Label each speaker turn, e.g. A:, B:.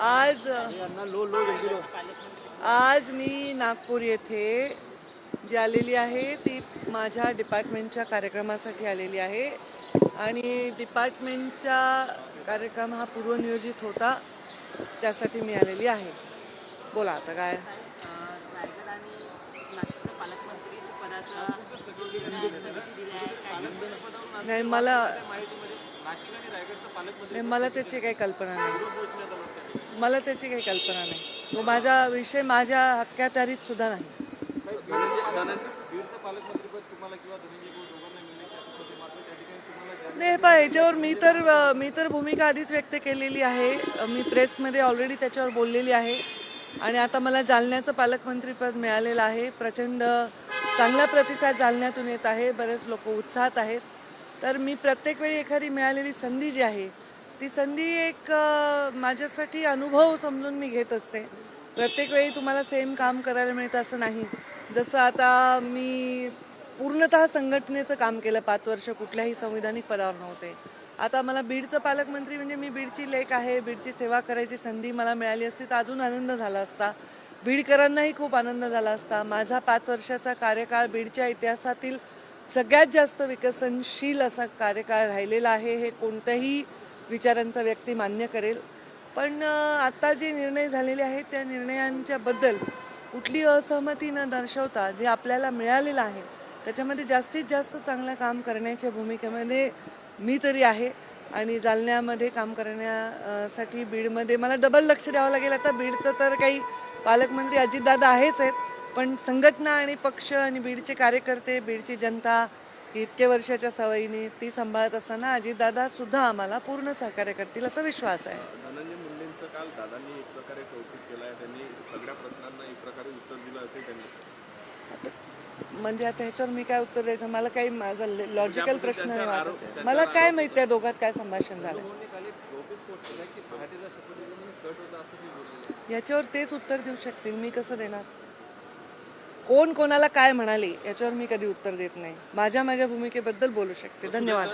A: आज
B: लो
A: आज मी नागपूर येथे जी आलेली आहे ती माझ्या डिपार्टमेंटच्या कार्यक्रमासाठी आलेली आहे. आणि डिपार्टमेंटचा कार्यक्रम हा पूर्वनियोजित होता त्यासाठी मी आलेली आहे. बोला आता काय
C: काय?
A: नाही मला नाही मला त्याची काही कल्पना नाही. मला त्याची काही कल्पना नाही. तो माझा विषय माझ्या हक्कातारीत सुद्धा नाही. नाही पहा याच्यावर मी तर मी तर भूमिका आधीच व्यक्त केलेली आहे. मी प्रेसमध्ये ऑलरेडी त्याच्यावर बोललेली आहे. आणि आता मला जालन्याचं पालकमंत्रीपद मिळालेलं आहे. प्रचंड चांगला प्रतिसाद जालन्यातून येत आहे. बरेच लोक उत्साहात आहेत. तर मी प्रत्येक वेळी एखादी मिळालेली संधी जी आहे ती संधी एक माझ्यासाठी अनुभव समजून मी घेत असते. प्रत्येक वेळी तुम्हाला सेम काम करायला मिळतं असं नाही. जसं आता मी पूर्णतः संघटनेचं काम केलं पाच वर्ष कुठल्याही संविधानिक पदावर नव्हते. आता मला बीडचं पालकमंत्री म्हणजे मी बीडची लेख आहे बीडची सेवा करायची संधी मला मिळाली असती तर अजून आनंद झाला असता. बीडकरांनाही खूप आनंद झाला असता. माझा पाच वर्षाचा कार्यकाळ बीडच्या इतिहासातील सगळ्यात जास्त विकसनशील असा कार्यकाळ राहिलेला आहे. हे कोणतंही विचारांचा व्यक्ती मान्य करेल. पण आत्ता आता जे निर्णय झालेले आहेत त्या निर्णयांच्याबद्दल कुठली असहमती न दर्शवता जे आपल्याला मिळालेलं आहे त्याच्यामध्ये जास्तीत जास्त चांगलं काम करण्याच्या भूमिकेमध्ये मी तरी आहे. आणि जालन्यामध्ये काम करण्यासाठी बीडमध्ये मला डबल लक्ष द्यावं लागेल. आता बीडचं तर काही पालकमंत्री अजितदादा आहेच आहेत. पण संघटना आणि पक्ष आणि बीडचे कार्यकर्ते बीडची जनता इतके वर्षाच्या सवयीने ती सांभाळत असताना अजितदादा सुद्धा आम्हाला पूर्ण सहकार्य करतील असा विश्वास आहे.
D: धनंजय मुंडेंचं काल दादांनी एक प्रकारे कौतुक केलं आहे. त्यांनी सगळ्या प्रश्नांना एक प्रकारे उत्तर दिलं असे त्यांनी.
A: म्हणजे आता ह्याच्यावर मी काय उत्तर द्यायचं? मला काही माझा लॉजिकल प्रश्न नाही वाटत. मला काय माहिती त्या दोघात काय संभाषण झालं याच्यावर तेच उत्तर देऊ शकतील. मी कसं देणार? कोण कोणाला काय म्हणाले याच्यावर मी कधी उत्तर देत नाही. माझ्या माझ्या भूमिकेबद्दल बोलू शकते. धन्यवाद.